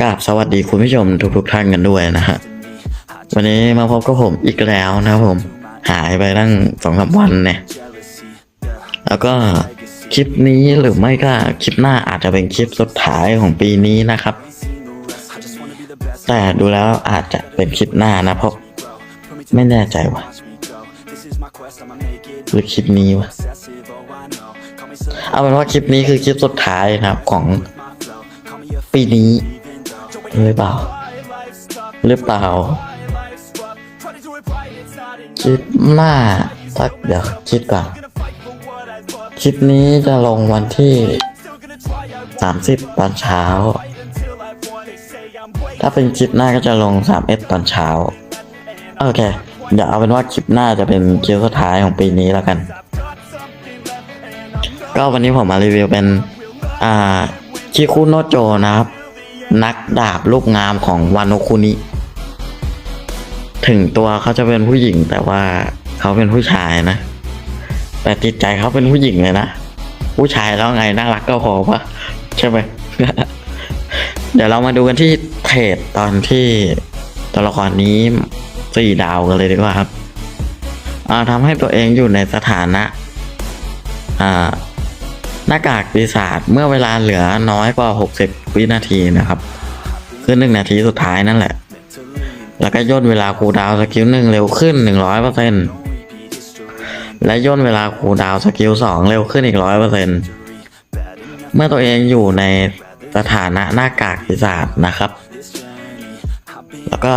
กราบสวัสดีคุณผู้ชมทุกๆท่านกันด้วยนะฮะวันนี้มาพบกับผมอีกแล้วนะครับผม หายไปตั้งสองสามวันเนี่ย แล้วก็คลิปนี้หรือไม่ก็คลิปหน้าอาจจะเป็นคลิปสุดท้ายของปีนี้นะครับ แต่ดูแล้วอาจจะเป็นคลิปหน้านะเพราะไม่แน่ใจว่ะหรือคลิปนี้วะเอาเป็นว่าคลิปนี้คือคลิปสุดท้ายนะครับของปีนี้ หรือเปล่า หรือเปล่าคลิปหน้าสักเดี๋ยวคิดก่อนคลิปนี้จะลงวันที่ 30 ตอนเช้า ถ้าเป็นคลิปหน้าก็จะลง3ตอนเช้า โอเค เดี๋ยวเอาเป็นว่าคลิปหน้าจะเป็นคลิปสุดท้ายของปีนี้แล้วกัน ก็วันนี้ผมมารีวิวเป็น อ่าคิคุโนโจนะครับ นักดาบลูกงามของวานุคุนิ ถึงตัวเขาจะเป็นผู้หญิงแต่ว่าเขาเป็นผู้ชายนะ แต่จิตใจเขาเป็นผู้หญิงเลยนะ ผู้ชายแล้วไงน่ารักก็พอปะใช่ไหม เดี๋ยวเรามาดูกันที่เทรดตอนที่ตัวละครนี้สี่ดาวกันเลยดีกว่าครับ อ่าทำให้ตัวเองอยู่ในสถานะ อ่า หน้ากากปีศาจเมื่อเวลาเหลือน้อยกว่า 60 วินาทีนะครับ คือหนึ่งนาทีสุดท้ายนั่นแหละ แล้วก็ย่นเวลาคูดาวสกิลหนึ่งเร็วขึ้น 100%และย่นเวลาคูดาวสกิลสองเร็วขึ้นอีก 100%เมื่อตัวเองอยู่ในสถานะหน้ากากปีศาจนะครับ แล้วก็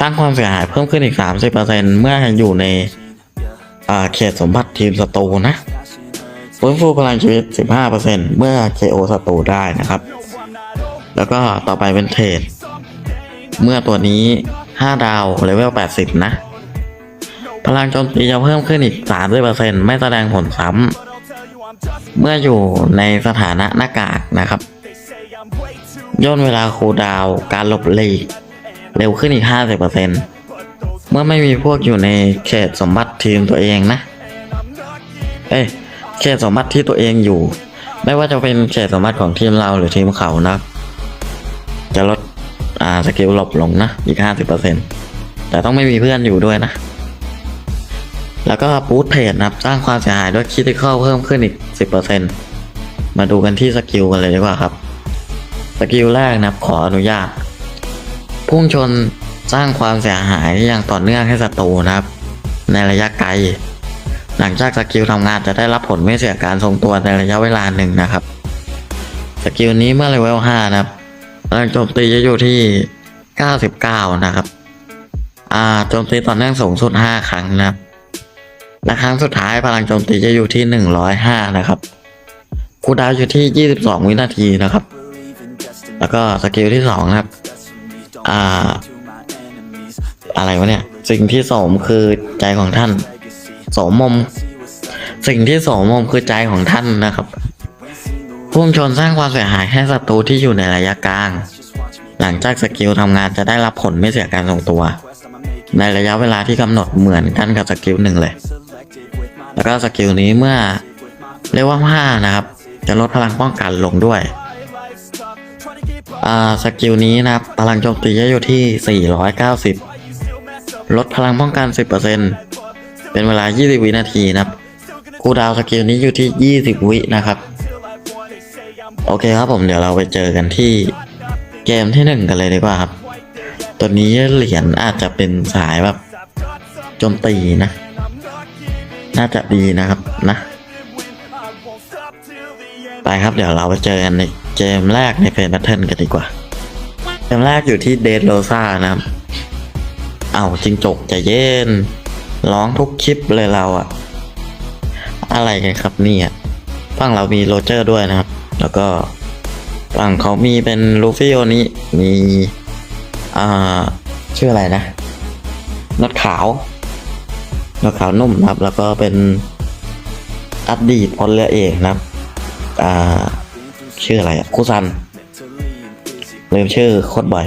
สร้างความเสียหายเพิ่มขึ้นอีก 30%เมื่ออยู่ในอาเขตสมบัติทีมศัตรูนะ ฟื้นฟูพลังชีวิต 15%เมื่อ KO ศัตรูได้นะครับ แล้วก็ต่อไปเป็นเทรด เมื่อตัวนี้ 5 ดาวเลเวล 80 นะ พลังโจมตีจะเพิ่มขึ้นอีก 30%ไม่แสดงผลซ้ำ เมื่ออยู่ในสถานะหน้ากากนะครับ ย่นเวลาคูดาวการหลบหลีกเร็วขึ้นอีก 50%เมื่อไม่มีพวกอยู่ในเขตสมบัติทีมตัวเองนะ เอ้ย เขตสมบัติที่ตัวเองอยู่ ไม่ว่าจะเป็นเขตสมบัติของทีมเราหรือทีมเขานะ จะลดอ่าสกิลหลบลงนะ อีกห้าสิบเปอร์เซ็นแต่ต้องไม่มีเพื่อนอยู่ด้วยนะ แล้วก็บูทเพจนะครับ สร้างความเสียหายด้วยคิด i ค a l เพิ่มขึ้นอีกสิบเปอร์เซ็นมาดูกันที่สกิลกันเลยดีกว่าครับ สกิลแรกนะครับขออนุญาต พุ่งชนสร้างความเสียหายอย่างต่อเนื่องให้ศัตรูนะครับ ในระยะไกล หลังจากสกิลทำงานจะได้รับผลไม่เสียการทรงตัวในระยะเวลาหนึ่งนะครับ สกิลนี้เมื่อเลเวล5นะครับพลังโจมตีจะอยู่ที่ 99 นะครับ อ่าโจมตีต่อเนื่องสูงสุด 5 ครั้งนะครับ และครั้งสุดท้ายพลังโจมตีจะอยู่ที่ 105 นะครับคูดาวอยู่ที่ 22 วินาทีนะครับ แล้วก็สกิลที่2นะครับ อ่า อะไรวะเนี่ย สิ่งที่สมคือใจของท่าน โสมมม สิ่งที่โสมมมคือใจของท่านนะครับพุ่งชนสร้างความเสียหายให้ศัตรูที่อยู่ในระยะกลาง หลังจากสกิลทำงานจะได้รับผลไม่เสียการทรงตัว ในระยะเวลาที่กำหนดเหมือนกันกับสกิลหนึ่งเลย แล้วก็สกิลนี้เมื่อเรียกว่าห้านะครับ จะลดพลังป้องกันลงด้วยสกิลนี้นะครับพลังโจมตีจะอยู่ที่ 490 ลดพลังป้องกัน 10% เป็นเวลา 20 วินาทีนะครับคูดาวสกิลนี้อยู่ที่ 20 วินะครับ โอเคครับผมเดี๋ยวเราไปเจอกันที่เกมที่หนึ่งกันเลยดีกว่าครับตัวนี้เหรียญอาจจะเป็นสายแบบโจมตีนะ น่าจะดีนะครับนะ ไปครับเดี๋ยวเราไปเจอกันในเกมแรกในเฟนแบทเทิลกันดีกว่า เกมแรกอยู่ที่เดดโรซานะครับ เอาจิงจกใจะเย็น ร้องทุกคลิปเลยเราอะอะไรกันครับนี่ยฝั่งเรามีโรเจอร์ด้วยนะครับ แล้วก็ฝั่งเขามีเป็นลูฟี่โอนี้มีอ่าชื่ออะไรนะนดขาวนดขาวนุ่มนะครับ แล้วก็เป็นอดีตพลเรือเอกนะครับอ่าชื่ออะไรอะคุซันลืมชื่อโคตรบ่อย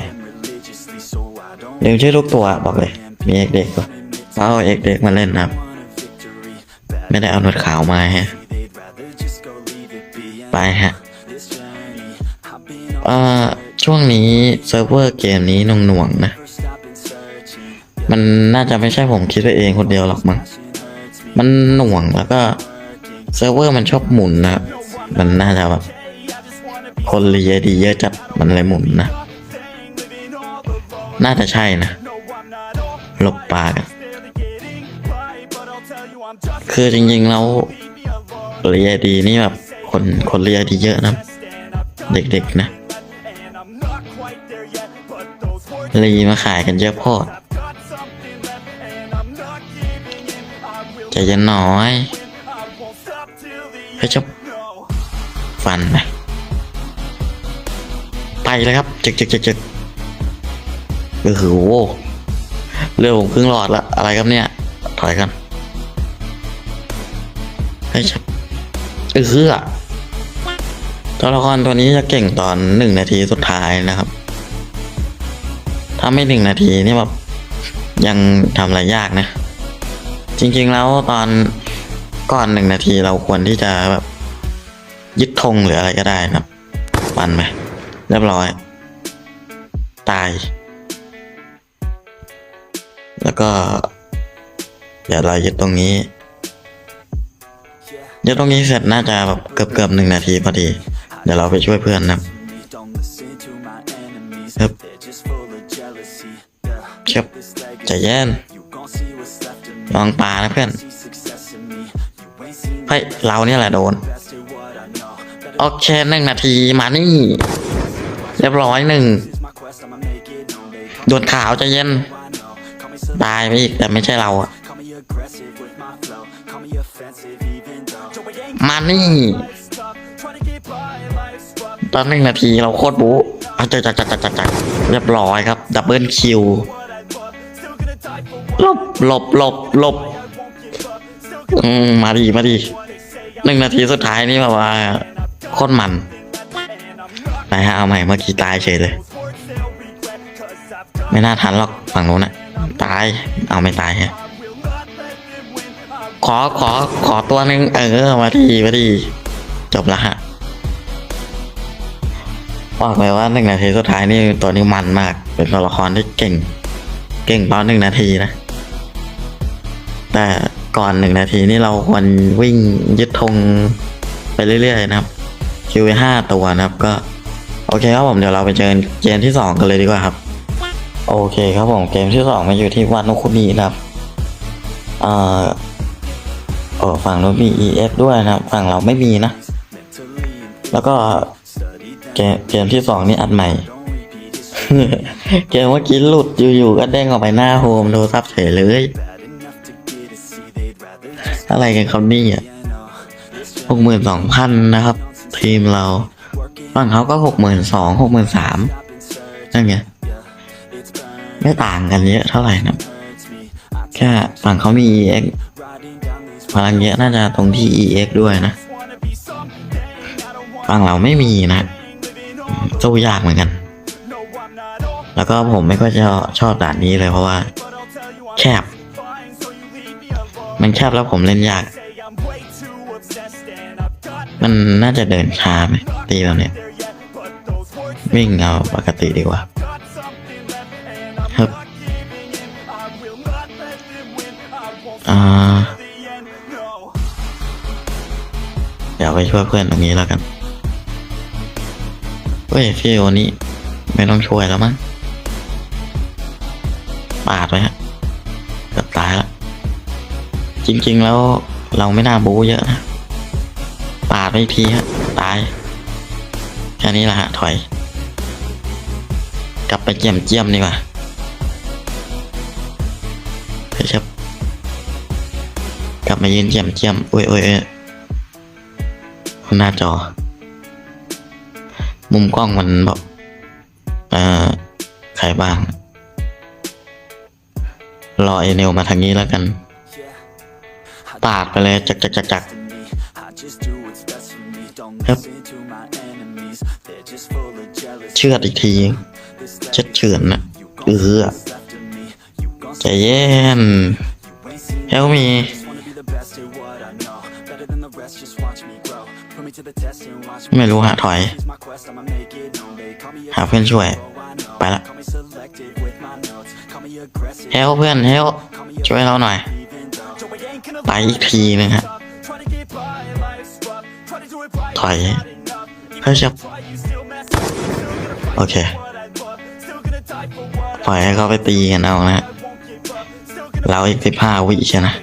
ลืมชื่อทุกตัวบอกเลย มีเอกเด็กก็ เอาเอกเด็กมาเล่นนะครับ ไม่ได้เอาหนวดขาวมาฮะ ไปฮะเอ่อช่วงนี้เซิร์ฟเวอร์เกมนี้หน่วงๆนะ มันน่าจะไม่ใช่ผมคิดไปเองคนเดียวหรอกมั้ง มันหน่วงแล้วก็เซิร์ฟเวอร์มันชอบหมุนนะ มันน่าจะแบบคนเรียดีเยอะจัดมันเลยหมุนนะ น่าจะใช่นะหลบปลากัน คือจริงๆแล้วเรียดีนี่แบบคนคนเรียดีเยอะนะ เด็กๆนะรีมาขายกันเยอะพอดใจเย็นหน่อยเฮ้จบฟันไปไปเลยครับจึกจึกจึกจึกโอ้โหเรือผมครึ่งหลอดละอะไรครับเนี่ย ถอยกัน เฮ้ยจบเออคือตัวละครตัวนี้จะเก่งตอนหนึ่งนาทีสุดท้ายนะครับ ถ้าไม่หนึ่งนาทีนี่แบบยังทำอะไรยากนะ จริงๆแล้วตอนก่อนหนึ่งนาทีเราควรที่จะแบบ ยึดธงหรืออะไรก็ได้นะครับปันไปเรียบร้อย ตาย แล้วก็ เดี๋ยวเรายึดตรงนี้ เดี๋ยึดตรงนี้เสร็จน่าจะแบบเกือบเกือบหนึ่งนาทีพอดี เดี๋ยวเราไปช่วยเพื่อนนะครับ Yep. เชิบใจเย็นลองปลานะเพื่อนเฮ้ยเราเนี่ยแหละโดน โอเคหนึ่งนาทีมานี่ เรียบร้อยหนึ่งโดนขาวใจเย็น ตายไปอีกแต่ไม่ใช่เราอะ มานี่ ตอนหนึ่งนาทีเราโคตรบู๊เอาจักจักจักจักจักจักเรียบร้อยครับ ดับเบิลคิวหลบหลบหลบหลบอืมมาดีมาดีหนึ่งนาทีสุดท้ายนี่แบบว่าโคตรมันไปฮะเอาใหม่เมื่อกี้ตายเฉยเลย ไม่น่าทันหรอกฝั่งนู้นนะตายเอาไม่ตายฮะ ขอขอขอตัวหนึ่งเออมาดีมาดีจบละฮะบอกเลยว่าหนึ่งนาทีสุดท้ายนี่ตัวนี้มันมาก เป็นตัวละครที่เก่ง เก่งตอนหนึ่งนาทีนะ แต่ก่อนหนึ่งนาทีนี่เราควรวิ่งยึดธงไปเรื่อยๆนะครับ คิวห้าตัวนะครับก็ โอเคครับผมเดี๋ยวเราไปเจอเกมที่สองกันเลยดีกว่าครับ โอเคครับผมเกมที่สองมาอยู่ที่วานุคุนีนะครับ เอ่อ ออฝั่งนู้นมี EX ด้วยนะฝั่งเราไม่มีนะ แล้วก็เกมเกมที่สองนี่อัดใหม่ เกมเมื่อกี้หลุดอยู่ๆก็เด้งออกไปหน้าโฮมโทรศัพท์เฉยเลย อะไรกันเขานี่อะหกหมื่นสองพันนะครับ ทีมเราฝั่งเขาก็หกหมื่นสองหกหมื่นสามนั่นไงไม่ต่างกันเยอะเท่าไหร่นะแค่ฝั่งเขามี EX พลังเยอะน่าจะตรงที่ EX ด้วยนะฝั่งเราไม่มีนะสู้ยากเหมือนกัน แล้วก็ผมไม่ค่อยชอบด่านนี้เลยเพราะว่า แคบ มันแคบแล้วผมเล่นยาก มันน่าจะเดินช้าไหมตีแบบเนี้ยวิ่งเอาปกติดีกว่าครับอ่า ดี๋ยวไปช่วยเพื่อนตรงนี้แล้วกันเฮ้ยพี่โอนี้ไม่ต้องช่วยแล้วมั้งปาดไปฮะเกือบตายแล้วจริงๆแล้วเราไม่น่าบูเยอะนะปาดไปทีฮะตายแค่นี้แหละฮะถอย กลับไปเจียมเจียมดีกว่าเฮ้ยครับกลับมายืนเจียมเจียมโอ้ยโอ้ยโอ้ย หน้าจอ มุมกล้องมันแบบเอ่อใครบ้าง รอเอเนลมาทางนี้แล้วกัน ปาดไปเลยจักจักจักจักครับเชือดอีกทีเช็ดเฉือนนะเออใจเย็นเฮลมี ไม่รู้ฮะถอย หาเพื่อนช่วย ไปละเฮลเพื่อนเฮลช่วยเราหน่อยไปอีกทีหนึงฮะ ถอยเพื่อจะโอเค ปล่อยให้เขาไปตีกันเอานะฮะเราอีกสิบห้าวิใช่นะ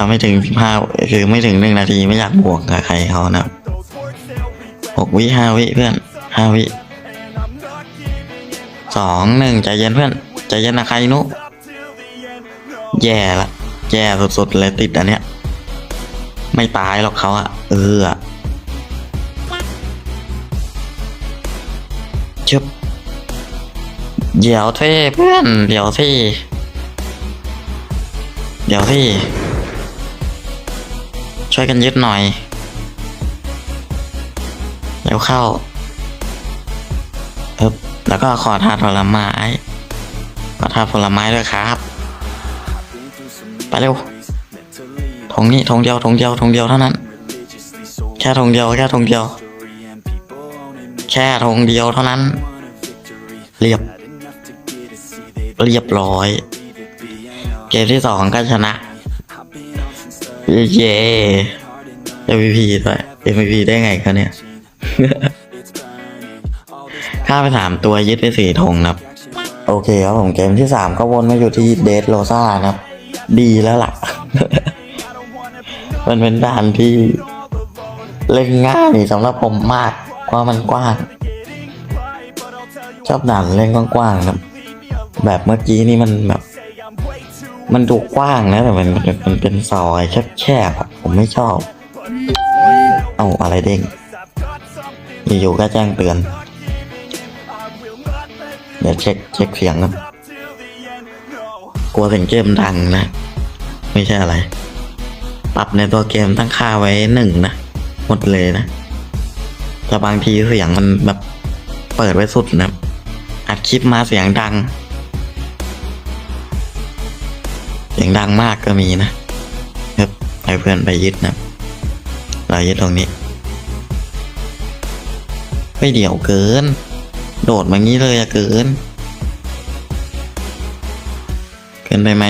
ถ้าไม่ถึงสิบห้าคือไม่ถึงหนึ่งนาทีไม่อยากบวกกับใครเขานะหกวิห้าวิเพื่อนห้าวิสองหนึ่งใจเย็นเพื่อนใจเย็นนะใครนุแย่ละแย่สุดๆเลยติดอันเนี้ย ไม่ตายหรอกเขาอะเออชึบเดี๋ยวเท่เพื่อน เดี๋ยวที่ เดี๋ยวที่ ช่วยกันยึดหน่อยเร็วเข้าเอบแล้วก็ขอทานผลไม้ ขอทานผลไม้ด้วยครับ ไปเร็วธงนี้ธงเดียวธงเดียวธงเดียวเท่านั้น แค่ธงเดียวแค่ธงเดียว แค่ธงเดียวเท่านั้น เรียบ เรียบร้อย เกมที่สองก็ชนะ เย้ MVP ด้วย MVP ได้ไงคะเนี่ยฆ่าไปสามตัวยึดไปสี่ธงนะครับ โอเคครับผมเกมที่สามก็วนมาอยู่ที่เดทโรซ่านะครับ ดีแล้วล่ะ มันเป็นด่านที่เล่นง่ายสำหรับผมมากเพราะมันกว้าง ชอบด่านเล่นกว้างๆครับ แบบเมื่อกี้นี่มันแบบ มันดูกว้างนะแต่มันมันเป็นซอยแคบๆอะผมไม่ชอบ เอาอะไรเด้งอยู่ๆก็แจ้งเตือน เดี๋ยวเช็คเช็คเสียงครับกลัวเสียงเกมดังนะ ไม่ใช่อะไร ปรับในตัวเกมตั้งค่าไว้หนึ่งนะ หมดเลยนะแต่บางทีเสียงมันแบบเปิดไว้สุดนะอัดคลิปมาเสียงดัง สียงดังมากก็มีนะครับให้เพื่อนไปยึดนะเรายึดตรงนี้ไม่เดี่ยวเกิน โดดมางี้เลยอะเกิน เกินไปไหม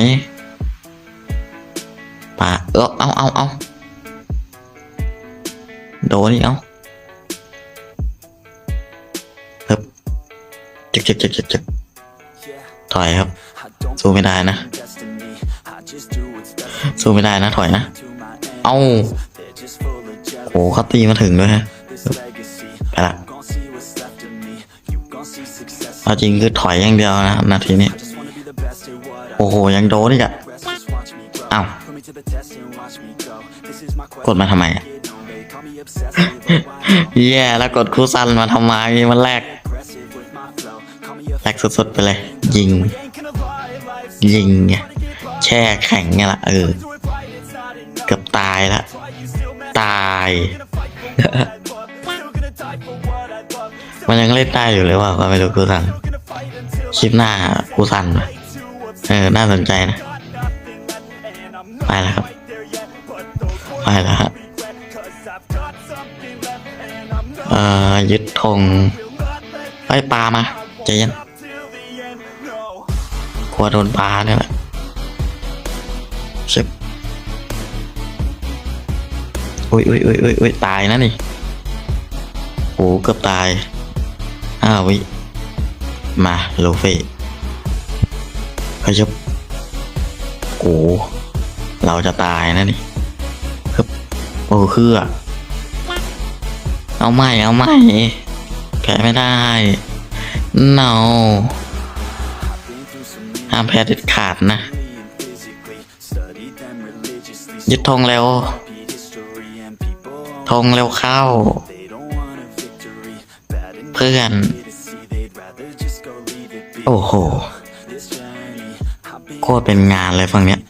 ป่าเออเอาเอาเอาโดนี่เอาเฮ้ยจึกจึกจึกจึกจึกถอยครับ สู้ไม่ได้นะ สู้ไม่ได้นะถอยนะ เอาโอ้เขาตีมาถึงด้วยฮะไปละเอาจริงคือถอยอย่างเดียวนะนาทีนี้โอ้โห ยังโดนอีกอะอ้าวกดมาทำไมอะแย่แล้วกดคูซันมาทำไมมันแรกแรกสุดๆไปเลย ยิง ยิงไง แช่แข็งไงล่ะเออ เกือบตายละ ตาย มันยังเล่นได้อยู่เลยว่าก็ไม่รู้กูซันคลิปหน้ากูซันเออ น่าสนใจนะ ไปแล้วครับ ไปแล้วฮะเอ่อยึดธงไอ้ปลามาใจเย็นกลัวโดนปลาเนี่ยแหละ อุ้ยอุ้ยอุ้ยอุ้ยอุ้ยตายนะนี่โอ้เกือบตายอ้าววิมาโลเฟ่ขยับโอ้เราจะตายนะนี่ครับโอ้คืออะเอาใหม่เอาใหม่แพ้ไม่ได้ no ห้ามแพ้เด็ดขาดนะยึดธงเร็ว ธงเร็วเข้า เพื่อน โอ้โห โคตรเป็นงานเลยฝั่งเนี้ย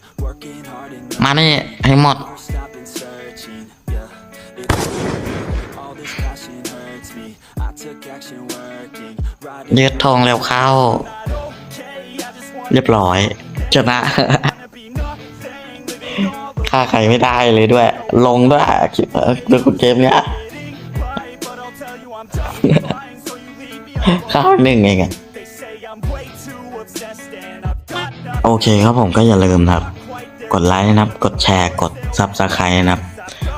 มานี่ให้หมด ยืดธงเร็วเข้า เรียบร้อยชนะ ฆ่าใครไม่ได้เลยด้วย ลงด้วยคลิปเออดูเกมเนี้ยฆ่าหนึ่งเองอะโอเคครับผมก็อย่าลืมครับ กดไลค์นะครับ กดแชร์กดซับสไครต์นะครับ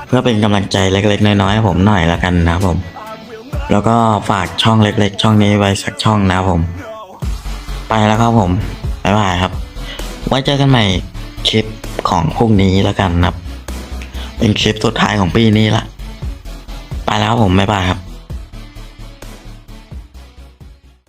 เพื่อเป็นกำลังใจเล็กๆ น้อยๆให้ผมหน่อยละกันนะครับผม แล้วก็ฝากช่องเล็กๆ ช่องนี้ไว้สักช่องนะครับผม ไปแล้วครับผมบ๊ายบายครับ ไว้เจอกันใหม่คลิป ของพวกนี้แล้วกันนะครับ เป็นคลิปสุดท้ายของปีนี้ละ ไปแล้วผม บ๊ายบายครับ